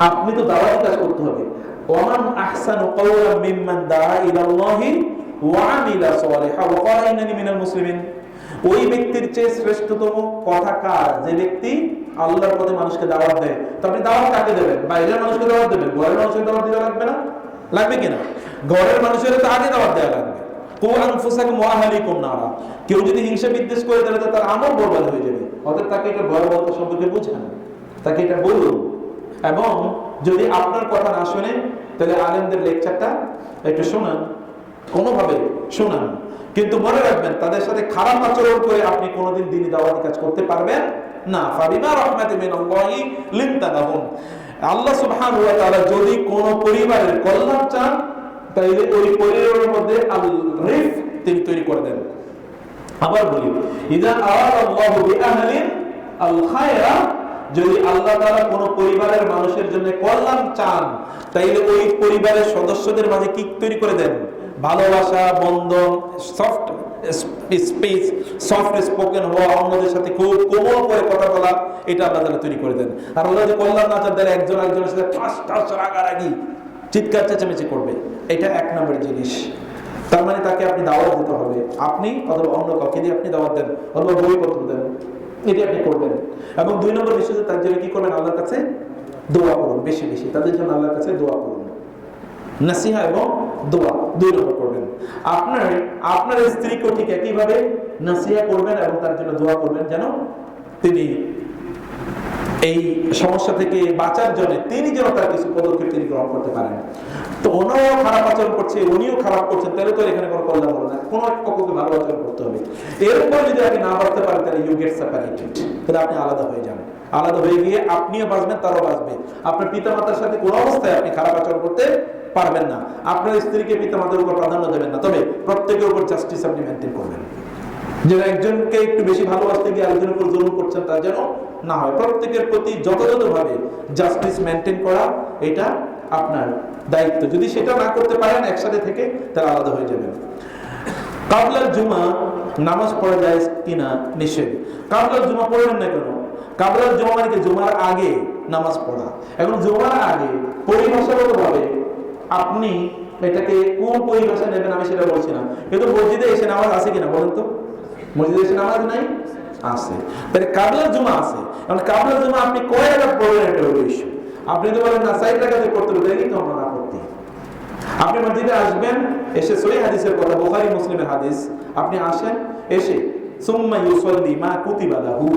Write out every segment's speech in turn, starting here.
আপনি তো দাওয়াতি কাজ করতে হবে। ওমান আহসানু মিম্মান দাআ ইলাল্লাহি ওয়া আমিলা সালিহা ওয়া ক্বালা মিনাল মুসলিমিন। ওই ব্যক্তির চেয়ে শ্রেষ্ঠতম কথা কার? যে ব্যক্তি আল্লাহর পথে মানুষকে দাওয়াত দেয়। তো আপনি দাওয়াত কাকে দেবেন? বাইরের মানুষকে দাওয়াত দেবেন? ঘরের মানুষকে দাওয়াত দিতে লাগবে না? লাগবে কিনা ঘরের মানুষের তো আগে দাওয়াত দেওয়া লাগবে। কেউ যদি হিংসা বিদ্বেষ করে, তাহলে তার আমল বরবাদ হয়ে যাবে। অতএব তাকে এটা ভয়াবহতা সম্পর্কে বুঝান। তাকে এটা বলুন। এবং যদি আপনার কথা না শুনে, তাহলে আলেমদের লেকচারটা একটু শোনান। কোনোভাবে শোনান। কিন্তু মনে রাখবেন, তাদের সাথে খারাপ আচরণ করে আপনি কোনোদিন দিনই দাওয়াতি কাজ করতে পারবেন না। আল্লাহ সুবহানাহু ওয়া তাআলা যদি কোন পরিবারের কল্যাণ চান, তাইলে ওই পরিবারের মধ্যে আল রিফ তিনি তৈরি করে দেন। আবার বলি, ইদা আরাদাল্লাহু আল খায়রা যদি আল্লাহ তাআলা কোন পরিবারের মানুষের জন্য কল্যাণ চান, তাইলে ওই পরিবারের সদস্যদের মাঝে কি তৈরি করে দেন। ভালোবাসা, বন্ধন সফট স্পেস সফট স্পোকেন হওয়া অন্যদের সাথে খুব কোমল করে কথা বলা, এটা আল্লাহ তাআলা তৈরি করে দেন। আর কল্যাণ না চান একজন একজনের সাথে ঠাস ঠাস, রাগারাগি, চিৎকার, চেঁচামেচি করবে। এটা এক নম্বর জিনিস। তার মানে তাকে আপনি দাওয়াত দিতে হবে। আপনি অথবা অন্য কাউকে দিয়ে আপনি দাওয়াত দেন, অথবা বইপত্র দেন। এটি আপনি করবেন। এবং দুই নম্বর বিষয় তার জন্য কি করবেন? আল্লাহর কাছে দোয়া করুন, বেশি বেশি। তাদের জন্য আল্লাহর কাছে দোয়া করুন। নাসিহা এবং দোয়া দুই নম্বর করবেন। আপনার আপনার স্ত্রীকেও ঠিক একইভাবে নাসিহা করবেন এবং তার জন্য দোয়া করবেন যেন তিনি এই সমস্যা থেকে বাঁচার জন্য তিনি যেন তার কিছু পদক্ষেপ তিনি গ্রহণ করতে পারেন। তো ওনাও খারাপ আচরণ করছে, উনিও খারাপ করছেন, তাহলে তো এখানে কোনো কল্যাণ হলো না। কোনো এক পক্ষকে ভালো আচরণ করতে হবে। এরপর যদি আপনি না বাঁচতে পারেন, তাহলে ইউ গেট সেপারেটেড তাহলে আপনি আলাদা হয়ে যান। আলাদা হয়ে গিয়ে আপনিও বাঁচবেন, তারও বাঁচবে। আপনার পিতা মাতার সাথে কোনো অবস্থায় আপনি খারাপ আচরণ করতে পারবেন না। আপনার স্ত্রীকে পিতামাতার উপর প্রাধান্য দেবেন না। তবে প্রত্যেকের উপর জাস্টিস আপনি মেনটেন করবেন। যে একজনকে একটু বেশি ভালোবাসতে গিয়ে আরেকজনের উপর জুলুম করছেন, তার যেন না হয়। প্রত্যেকের প্রতি যথাযথভাবে জাস্টিস মেনটেন করা, এটা আপনার দায়িত্ব। যদি সেটা না করতে পারেন, একসাথে থেকে তারা আলাদা হয়ে যাবেন। কাবলার জুমা নামাজ পড়া যায় কিনা নিষেধ। কাবলার জুমা পড়বেন না কেন? কাবলার জুমা মানে কি? জুমার আগে নামাজ পড়া। এখন জুমার আগে পরিভাষাগত ভাবে আপনি এটাকে কোন পরিভাষা নেবেন আমি সেটা বলছি না। কিন্তু মসজিদে এসে নামাজ আছে কিনা বলেন তো? মসজিদে নামাজ নাই? আছে। তাহলে কাবলা জুমা আছে। এখন কাবলা জুমা আপনি কয় রাকাত পড়বেন এটা হলো আপনি তো বলেন না সাইড রাকাতে করতে হবে তাই কিন্তু আমার আপত্তি আপনি মসজিদে আসবেন, এসে সহি হাদিসের কথা, বোখারি, মুসলিমের হাদিস। আপনি আসেন, এসে, সুম্মা ইউসাল্লি মা কুতিবা লাহু।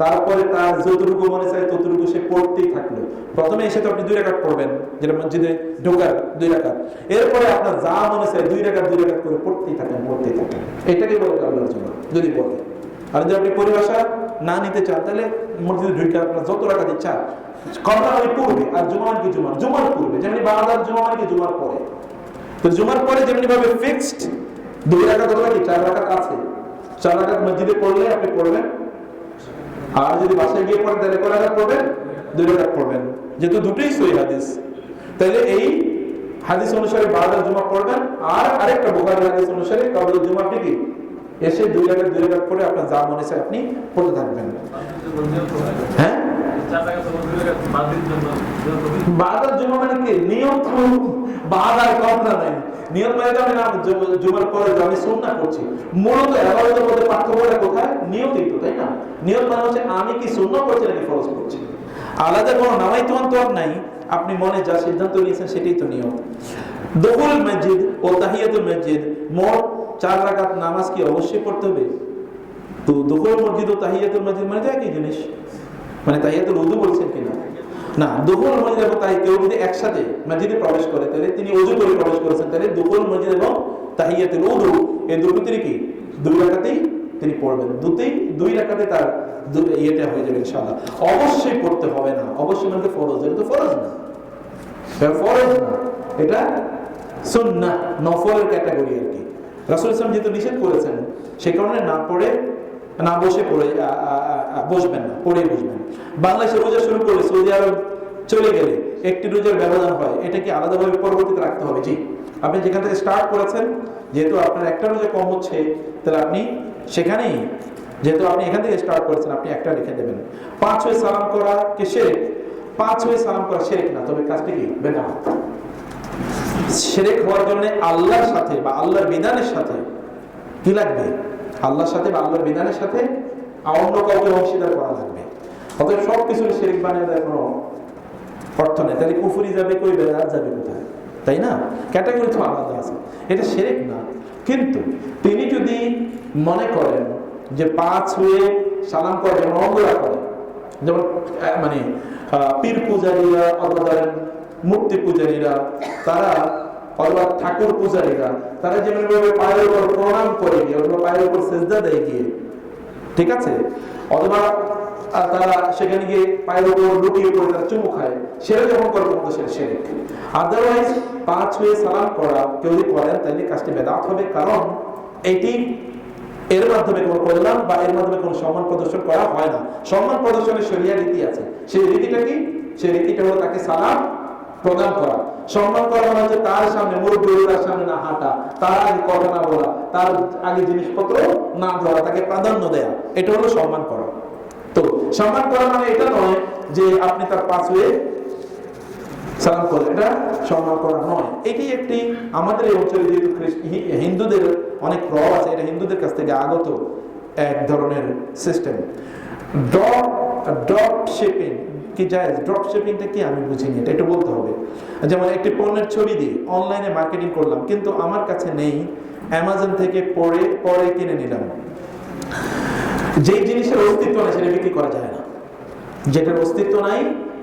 তারপরে তার যতটুকু মনে চায় ততটুকু সে পড়তেই থাকল। প্রথমে এসে তো আপনি দুই রাকাত পড়বেন, যেটা মসজিদে ঢোকার দুই রাকাত এরপরে আপনার যা মনে চায় দুই রাকাত দুই রাকাত করে পড়তেই থাকেন পড়তেই থাকেন। এটাকে বলে আল্লাহর জন্য, যদি বলে। আর যদি আপনি পরিভাষা না নিতে চান, তাহলে মসজিদে ঢুকে আপনার যত ইচ্ছা কমলা মানে পূর্বে আর জুমার কি জুমার? জুমার পূর্বে যেমনি বারাদার জুমা মানে কি জুমার পরে। তো জুমার পরে যেমনি ভাবে ফিক্সড দুই অথবা কি, চার রাকাত আছে। চার রাকাত মসজিদে পড়লে আপনি পড়বেন আর যদি বাসায় গিয়ে পড়েন, তাহলে কয় রাকাত পড়বেন? দুই রাকাত পড়বেন। যেহেতু দুটোই সহি হাদিস। তাহলে এই হাদিস অনুসারে বারাদার জুমা পড়বেন, আর আরেকটা বোকার হাদিস অনুসারে কাবুল জুমা আপনি এসে দুই রাকাত দুই রাকাত পড়ে আপনার যা মনে চায় আপনি পড়তে থাকবেন। হ্যাঁ? বাদার জমা মানে কি? নিয়ম বাদার নাই। নিয়ম না পরে আমি করছি। মূলত মধ্যে পার্থক্যটা কোথায়? তাই না? নিয়ত মানে হচ্ছে, আমি কি করছি নাকি ফরজ করছি? আলাদা কোনো নামাই নাই। আপনি মনে যা সিদ্ধান্ত নিয়েছেন, সেটাই তো নিয়ম। দখুল মসজিদ ও তাহিয়াতুল মসজিদ, মোট চার রাকাত নামাজ কি অবশ্যই পড়তে হবে? তো দখুল মসজিদ ও তাহিয়াতুল মসজিদ মানে একই জিনিস। মানে তাই তাহিয়াতুল উযু বলছেন কিনা? না দুপুর মসজিদ এবং তাই কেউ যদি একসাথে মসজিদে প্রবেশ করে, তাহলে তিনি অজু করে প্রবেশ করেছেন। তাহলে দুপুর মসজিদ এবং তাহিয়াতুল উযু এই দুটো তিনি কি? দুই রাকাতেই তিনি পড়বেন। দুতেই, দুই রাকাতে তার ইয়েটা হয়ে যাবে ইনশাআল্লাহ। অবশ্যই পড়তে হবে না। অবশ্যই মানে ফরজ। এটা তো ফরজ না। ফরজ না। এটা সুন্নাহ, নফলের ক্যাটাগরি আর কি। রাসুল ইসলাম যেহেতু নিষেধ করেছেন, সে কারণে না পড়ে না বসে পড়ে বসবেন না, পড়ে বসবেন। বাংলাদেশে রোজা শুরু করলে সৌদি আরব চলে গেলে একটি রোজার ব্যবধান হয়, এটা কি আলাদাভাবে পরবর্তীতে রাখতে হবে? জি, আপনি যেখান থেকে স্টার্ট করেছেন, যেহেতু আপনার একটা রোজা কম হচ্ছে, তাহলে আপনি সেখানেই, যেহেতু আপনি এখান থেকে স্টার্ট করেছেন, আপনি একটা রেখে দেবেন। পাঁচ হয়ে সালাম করা কে শেখ পাঁচ হয়ে সালাম করা শেরেক না, তবে কাজটি কি? বেদাত। শেরেক হওয়ার জন্য আল্লাহর সাথে বা আল্লাহর বিধানের সাথে কি লাগবে? আল্লাহর সাথে বা আল্লাহর বিধানের সাথে অন্য কাউকে অংশীদার করা লাগবে। অতএব সব কিছু শেরেক বানিয়ে দেয় কোনো অর্থ নেই। তাহলে কুফুরি যাবে কই, বেদাত যাবে কোথায়? তাই না? ক্যাটাগরি তো আলাদা আছে। এটা সেরেক না। কিন্তু তিনি যদি মনে করেন যে পাঁচ হয়ে সালাম করে যেমন অঙ্গরা করে, যেমন মানে পীর পূজারীরা অথবা ধরেন মূর্তি পূজারীরা, তারা অথবা ঠাকুর পূজারীরা, তারা যেমন পায়ের উপর প্রণাম করে গিয়ে অথবা পায়ের উপর সেজদা দেয় গিয়ে, ঠিক আছে? অথবা তারা সেখানে গিয়ে পায়ের উপর লুটিয়ে পড়ে, তারা চুমু খায়, সেটা যখন করে তখন সেটা সেরেক। আদারওয়াইজ পাঁচ হয়ে সালাম করা কেউ যদি করেন তাহলে কাজটি বেদাত হবে, কারণ এটি এর মাধ্যমে কোনো কল্যাণ বা এর মাধ্যমে কোনো সম্মান প্রদর্শন করা হয় না। সম্মান প্রদর্শনের সরিয়া রীতি আছে। সেই রীতিটা কি? সেই রীতিটা হলো তাকে সালাম প্রদান করা। সম্মান করা হচ্ছে তার সামনে মুরব্বী তার সামনে না হাঁটা, তার আগে কথা না বলা, তার আগে জিনিসপত্র না ধরা, তাকে প্রাধান্য দেয়া, এটা হলো সম্মান করা। তো সম্মান করা মানে এটা নয় যে আপনি তার পাশ সালাম করেন এটা সম্মান করা নয়। এটি একটি আমাদের এই অঞ্চলে যেহেতু হিন্দুদের অনেক প্রভাব আছে, এটা হিন্দুদের কাছ থেকে আগত এক ধরনের সিস্টেম ড্রপ ড্রপ শিপিং কি যায় ড্রপ শিপিংটা কি আমি বুঝিনি, এটা একটু বলতে হবে। যেমন একটি পণ্যের ছবি দিয়ে অনলাইনে মার্কেটিং করলাম, কিন্তু আমার কাছে নেই অ্যামাজন থেকে পরে পরে কিনে নিলাম। যেই জিনিসের অস্তিত্ব নেই, সেটা বিক্রি করা যায় না। যেটার অস্তিত্ব নাই,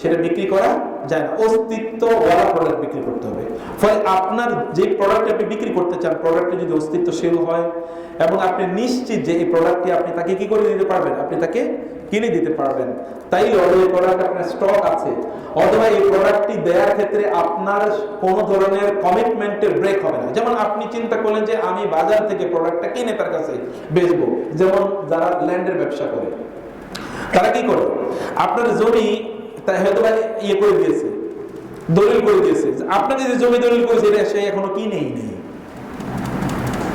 সেটা বিক্রি করা যায় না। অস্তিত্ব ওয়ালা প্রোডাক্ট বিক্রি করতে হবে। ফলে আপনার যে প্রোডাক্ট আপনি বিক্রি করতে চান প্রোডাক্টটি যদি হয় এবং আপনি নিশ্চিত যে এই প্রোডাক্টটি আপনি তাকে কি করে দিতে পারবেন? আপনি তাকে কিনে দিতে পারবেন। তাই এই প্রোডাক্ট আপনার স্টক আছে। অথবা এই প্রোডাক্টটি দেওয়ার ক্ষেত্রে আপনার কোনো ধরনের কমিটমেন্টের ব্রেক হবে না। যেমন আপনি চিন্তা করলেন যে আমি বাজার থেকে প্রোডাক্টটা কিনে তার কাছে বেচবো। যেমন যারা ল্যান্ডের ব্যবসা করে, তারা কি করে? আপনার জমি তাই হয়তো বা ইয়ে করে দিয়েছে, দলিল করে দিয়েছে। আপনাকে যে জমি দলিল করেছে, এটা সে এখনও কিনেই নেই।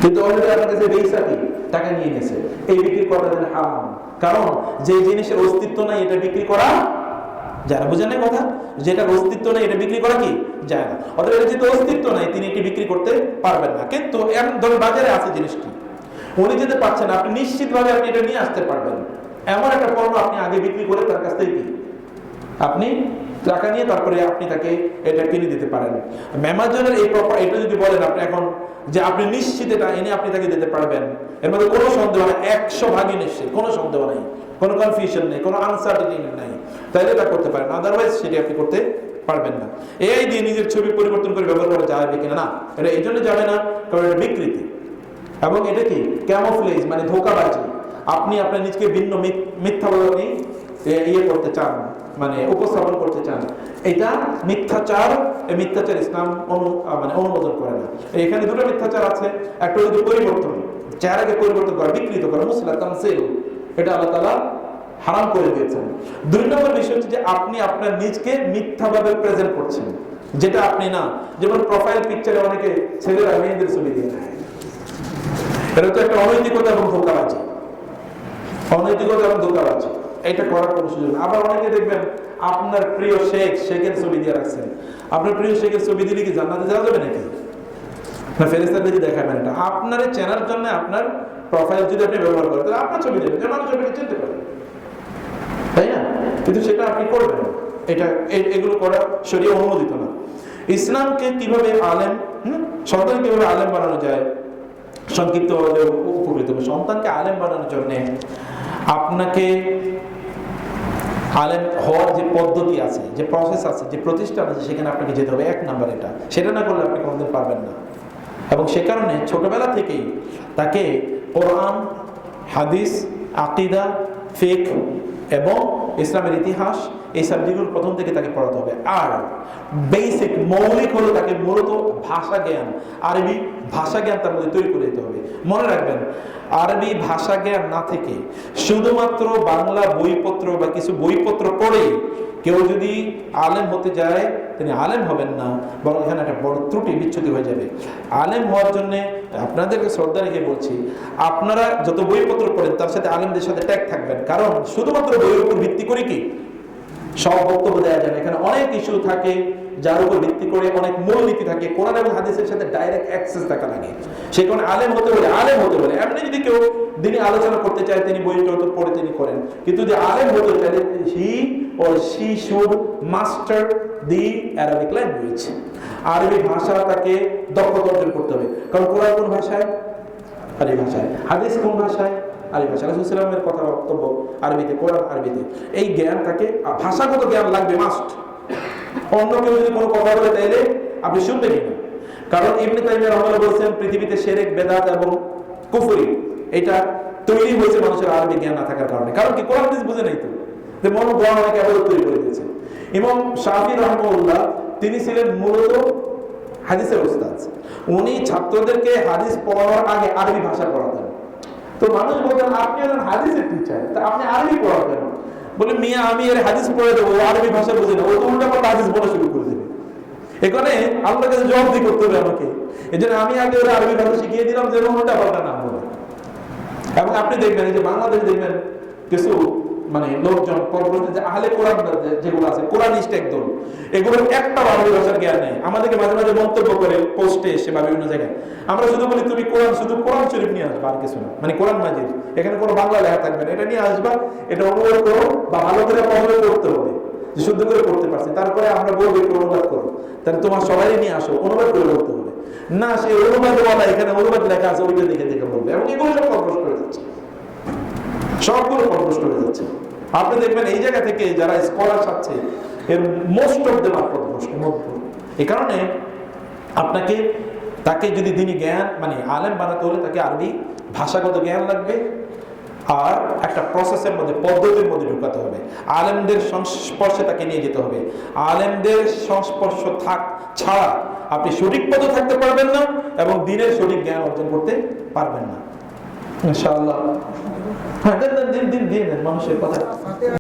কিন্তু অলরেডি আপনার টাকা নিয়ে নিয়েছে। এই বিক্রি করা যেন হারাম। কারণ যে জিনিসের অস্তিত্ব নাই, এটা বিক্রি করা যারা বুঝেন না কথা? যেটার অস্তিত্ব নেই, এটা বিক্রি করা কি? যায় না। অথবা এটা যেহেতু অস্তিত্ব নাই, তিনি এটি বিক্রি করতে পারবেন না। কিন্তু এমন ধরুন বাজারে আছে জিনিসটি। উনি যেতে পারছেন আপনি নিশ্চিতভাবে আপনি এটা নিয়ে আসতে পারবেন। এমন একটা পণ্য আপনি আগে বিক্রি করে তার কাছ থেকে কি আপনি টাকা নিয়ে তারপরে আপনি তাকে এটা কিনে দিতে পারেন। অ্যামাজনের এই প্রপার এটা যদি বলেন আপনি এখন যে আপনি নিশ্চিত এটা এনে আপনি তাকে দিতে পারবেন এর মধ্যে কোনো সন্দেহ নেই একশো ভাগই নিশ্চিত কোনো সন্দেহ নেই কোনো কনফিউশন নেই কোনো আনসার্টিনি নেই। তাইলে এটা করতে পারেন আদারওয়াইজ সেটি আপনি করতে পারবেন না। এই দিয়ে নিজের ছবি পরিবর্তন করে ব্যবহার করা যাবে কিনা না এটা এই জন্য যাবে না কারণ এটা বিকৃতি। এবং এটা কি? ক্যামোফ্লেজ মানে ধোকাবাজি আপনি আপনার নিজকে ভিন্ন মিথ্যা এ, ইয়ে করতে চান। মানে উপস্থাপন করতে চান। এটা মিথ্যাচার, এই মিথ্যাচার ইসলাম অনু মানে অনুমোদন করে না। এখানে দুটো মিথ্যাচার আছে, একটা যে পরিবর্তন। চেহারাকে পরিবর্তন করা, বিকৃত করা মুসলা তানসিল, এটা আল্লাহ তাআলা হারাম করে দিয়েছেন। দুই নম্বর বিষয় হচ্ছে যে আপনি আপনার নিজকে মিথ্যাভাবে প্রেজেন্ট করছেন, যেটা আপনি না। যেমন প্রোফাইল পিকচারে অনেকে ছেলেরা মেয়েদের ছবি দিয়ে দেয়। এটা হচ্ছে একটা অনৈতিকতা এবং ধোকাবাজি। অনৈতিকতা এবং ধোকাবাজি। এটা করার কোনো সুযোগ। আবার অনেকে দেখবেন আপনার প্রিয় শেখ, শেখের ছবি দিয়ে রাখছেন। আপনার প্রিয় শেখের ছবি দিলে কি জান্নাতে যাওয়া যাবে নাকি? দেখাবেন এটা। চেনার জন্য আপনার প্রোফাইল যদি আপনি ব্যবহার করেন, তাহলে আপনার ছবি দেবেন যেন ছবিটা চিনতে পারেন তাই না? কিন্তু সেটা আপনি করবেন এটা এগুলো করা শরীয় অনুমোদিত না। ইসলামকে কীভাবে আলেম সন্তান কীভাবে আলেম বানানো যায়? সংক্ষিপ্ত হলেও উপকৃত। হবে সন্তানকে আলেম বানানোর জন্য আপনাকে আলেম হওয়ার যে পদ্ধতি আছে, যে প্রসেস আছে, যে প্রতিষ্ঠান আছে, সেখানে আপনাকে যেতে হবে। এক নাম্বার এটা। সেটা না করলে আপনি কোনোদিন পারবেন না। এবং সে কারণে ছোটবেলা থেকেই তাকে কোরআন, হাদিস, আকিদা, ফেক এবং ইসলামের ইতিহাস এই সাবজেক্টগুলো প্রথম থেকে তাকে পড়াতে হবে। আর বেসিক মৌলিক হলো তাকে মূলত ভাষা জ্ঞান, আরবি ভাষা জ্ঞান তার মধ্যে তৈরি করে দিতে হবে। মনে রাখবেন, আরবি ভাষা জ্ঞান না থেকে শুধুমাত্র বাংলা বইপত্র বা কিছু বইপত্র পড়ে কেউ যদি আলেম হতে যায়, তিনি আলেম হবেন না, বরং এখানে একটা বড় ত্রুটি বিচ্ছুতি হয়ে যাবে। আলেম হওয়ার জন্য আপনাদেরকে শ্রদ্ধা রেখে বলছি, আপনারা যত বইপত্র পড়েন তার সাথে আলেমদের সাথে ট্যাগ থাকবেন। কারণ শুধুমাত্র বইয়ের উপর ভিত্তি করে কি? সব বক্তব্য দেওয়া যায় এখানে অনেক ইস্যু থাকে যার উপর ভিত্তি করে অনেক মূলনীতি থাকে। কোরআন এবং হাদিসের সাথে ডাইরেক্ট অ্যাক্সেস থাকা লাগে। সে কারণে আলেম হতে হলে, আলেম হতে হলে, এমনি যদি কেউ তিনি আলোচনা করতে চায়, তিনি বই টই পড়ে তিনি করেন। কিন্তু যদি আলেম হতে চায় he or she should master the Arabic language আরবি ভাষা তাকে দক্ষতা অর্জন করতে হবে। কারণ কোরআন কোন ভাষায়? আরবি ভাষায়। হাদিস কোন ভাষায়? আরবি ভাষা রাসূলের কথা বক্তব্য আরবিতে, কোরআন আরবিতে। এই জ্ঞান তাকে, ভাষাগত জ্ঞান লাগবে মাস্ট অন্য কেউ যদি কোনো কথা বলে তাইলে আপনি শুনবেনই না? কারণ ইবনে তাইমিয়া রহমাল্লাহ বলছেন, পৃথিবীতে শিরক বেদাত এবং কুফরি, এটা তৈরি হয়েছে মানুষের আরবি জ্ঞান না থাকার কারণে। কারণ কি? কোরআন হাদিস বুঝে নাই তো। যে মন জ্ঞান অনেকে তৈরি করে দিয়েছে ইমাম শাফি রহমাউল্লাহ তিনি ছিলেন মূলত হাদিসের ওস্তাদ। উনি ছাত্রদেরকে হাদিস পড়ানোর আগে আরবি ভাষা পড়াতেন। তো মানুষ বলতেন, আপনি একজন হাদিসের টিচার তা আপনি আরবি পড়াবেন বলে, মিয়া, আমি এর হাদিস পড়ে দেবো আরবি ভাষা বুঝে না, ও তো উল্টা পাল্টা হাদিস বলা শুরু করে দেবে। এখানে আল্লাহ কাছে জবাবদি করতে হবে আমাকে। এই জন্য আমি আগে ওরা আরবি ভাষা শিখিয়ে দিলাম, যেন উল্টা পাল্টা না বলে। এবং আপনি দেখবেন, এই যে বাংলাদেশ দেখবেন, কিছু মানে লোকজন পরবর্তী যে আহলে কোরআন যেগুলো আছে, কোরআনিস্ট এগুলোর একটা আরবি ভাষার জ্ঞান নেই। আমাদেরকে মাঝে মাঝে মন্তব্য করে পোস্টে এসে বা বিভিন্ন জায়গায়। আমরা শুধু বলি, তুমি কোরআন, শুধু কোরআন শরীফ নিয়ে আসবা, আর কিছু না। মানে কোরআন মাজিদ, এখানে কোনো বাংলা লেখা থাকবে না। এটা নিয়ে আসবা, এটা অনুবাদ করো বা ভালো করে করতে হবে, যে শুদ্ধ করে করতে পারছি। তারপরে আমরা বলব, একটু অনুবাদ করো। তাহলে তোমার সবাই নিয়ে আসো, অনুবাদ করে বলতে হবে। না, সে অনুবাদ বলা এখানে অনুবাদ লেখা আছে ওইটা দেখে দেখে বলবে। এবং এগুলো সব হয়ে যাচ্ছে সবগুলো কর্মষ্ট হয়ে যাচ্ছে। আপনি দেখবেন এই জায়গা থেকে যারা স্কলার আছে এর মোস্ট অফ দেম আর পথভ্রষ্ট এই কারণে আপনাকে, তাকে যদি তিনি জ্ঞান মানে আলেম বানাতে হলে তাকে আরবি ভাষাগত জ্ঞান লাগবে আর একটা প্রসেসের মধ্যে, পদ্ধতির মধ্যে ঢুকাতে হবে। আলেমদের সংস্পর্শে তাকে নিয়ে যেতে হবে। আলেমদের সংস্পর্শ থাক ছাড়া আপনি সঠিক পথে থাকতে পারবেন না এবং দিনের সঠিক জ্ঞান অর্জন করতে পারবেন না। ইনশাআল্লাহ হ্যাঁ দেন দেন দিন দিন মানুষের কথা।